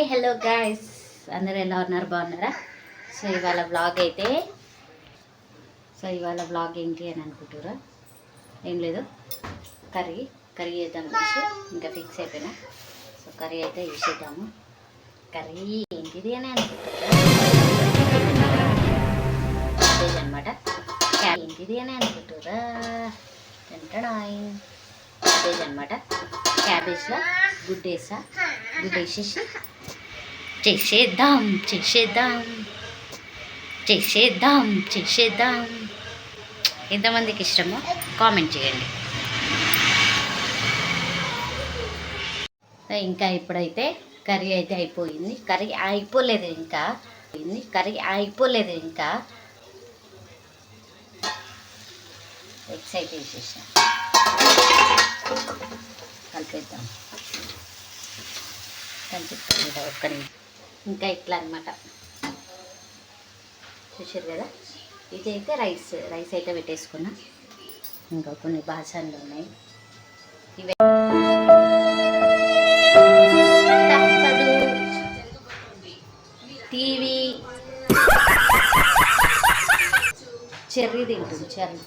Hi hello guys. అందరు ఎలా ఉన్నారు? బాగున్నారా? సో ఇవాళ బ్లాగ్ అయితే సో ఇవాళ బ్లాగ్ ఏంటి అని అనుకుంటురా ఏం లేదు. కర్రీ కర్రీ చేద్దాం అనేసి ఇంకా ఫిక్స్ అయిపోయినా. సో కర్రీ అయితే చేసేద్దాము. కర్రీ ఏంటిది అని అనుకుంటురా అనమాట ఏంటిది అని అనుకుంటురా తింటడాయి క్యాబేజ్ అనమాట క్యాబేజ్లో గుడ్ గుడ్డేసేసి గుడ్ వేసేసి చేసేద్దాం చేసేద్దాం. చేసేద్దాం చేసేద్దాం. ఎంతమందికి ఇష్టమో కామెంట్ చేయండి. ఇంకా ఇప్పుడైతే కర్రీ అయితే అయిపోయింది. కర్రీ అయిపోలేదు ఇంకా. కర్రీ అయిపోలేదు ఇంకా. ఎగ్స్ అయితే వేసేసాం కలిపేద్దాం. కలిపి ఒక్క నిమిషం. ఇంకా ఇట్లా అనమాట చూసారు కదా? ఇది అయితే రైస్ రైస్ అయితే పెట్టేసుకున్నా. ఇంకా కొన్ని బాసన్లు ఉన్నాయి. ఇవే. టీవీ. చెర్రీ తింటుంది చెర్రీ.